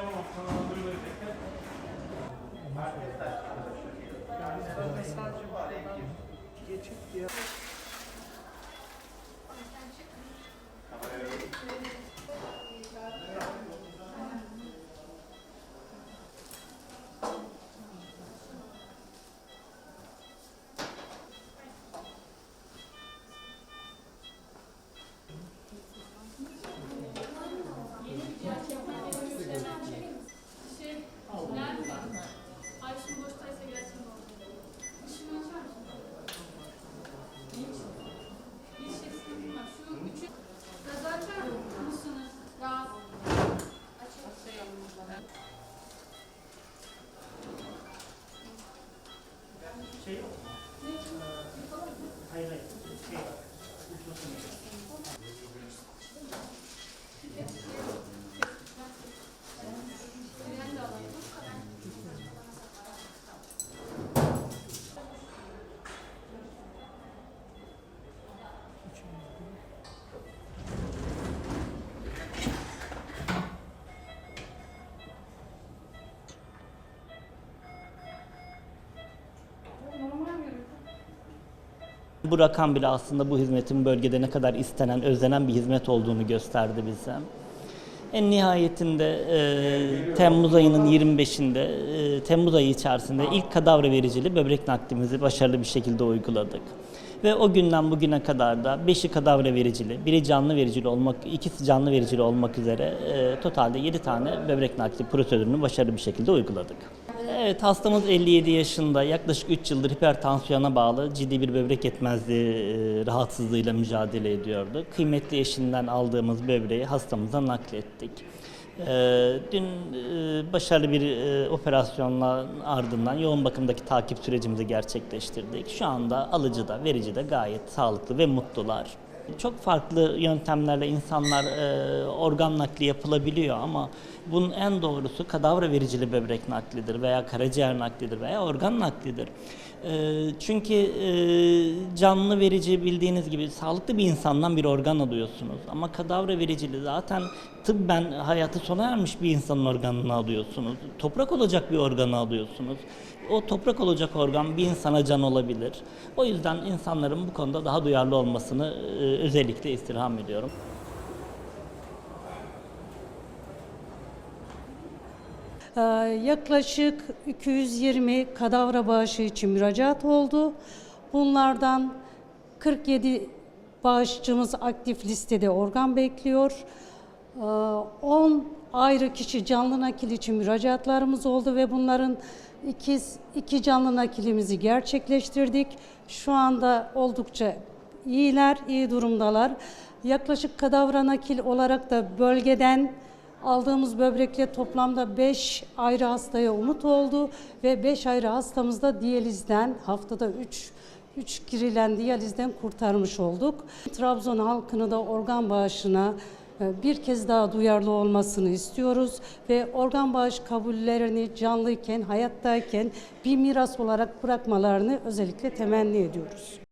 yapamam. Sanırım Herkes de arkadaşlar. Yani sadece bu araya geçip はいはい。Bu rakam bile aslında bu hizmetin bölgede ne kadar istenen, özlenen bir hizmet olduğunu gösterdi bize. En nihayetinde e, Temmuz ayının 25'inde, e, Temmuz ayı içerisinde ilk kadavra vericili böbrek naklimizi başarılı bir şekilde uyguladık. Ve o günden bugüne kadar da 5'i kadavra vericili, biri canlı vericili olmak, ikisi canlı vericili olmak üzere e, totalde 7 tane böbrek nakli prosedürünü başarılı bir şekilde uyguladık. Evet hastamız 57 yaşında yaklaşık 3 yıldır hipertansiyona bağlı ciddi bir böbrek yetmezliği e, rahatsızlığıyla mücadele ediyordu. Kıymetli eşinden aldığımız böbreği hastamıza naklettik. E, Dün e, başarılı bir operasyonla ardından yoğun bakımdaki takip sürecimizi gerçekleştirdik. Şu anda alıcı da verici de gayet sağlıklı ve mutlular. Çok farklı yöntemlerle insanlar organ nakli yapılabiliyor ama bunun en doğrusu kadavra vericili böbrek naklidir veya karaciğer naklidir veya organ naklidir. E, çünkü e, canlı verici bildiğiniz gibi sağlıklı bir insandan bir organ alıyorsunuz ama kadavra vericili zaten tıbben hayatı sona ermiş bir insanın organını alıyorsunuz. Toprak olacak bir organı alıyorsunuz. O toprak olacak organ bir insana can olabilir. O yüzden insanların bu konuda daha duyarlı olmasını e, özellikle istirham ediyorum. Yaklaşık 220 kadavra bağışı için müracaat oldu. Bunlardan 47 bağışçımız aktif listede organ bekliyor. Ee, 10 ayrı kişi canlı nakil için müracaatlarımız oldu ve bunların iki, iki canlı nakilimizi gerçekleştirdik. Şu anda oldukça iyiler, iyi durumdalar. Yaklaşık kadavra nakil olarak da bölgeden Aldığımız böbrekle toplamda 5 ayrı hastaya umut oldu ve 5 ayrı hastamız da diyalizden haftada 3 3 girilen diyalizden kurtarmış olduk. Trabzon halkını da organ bağışına e, bir kez daha duyarlı olmasını istiyoruz ve organ bağış kabullerini canlıyken, hayattayken bir miras olarak bırakmalarını özellikle temenni ediyoruz.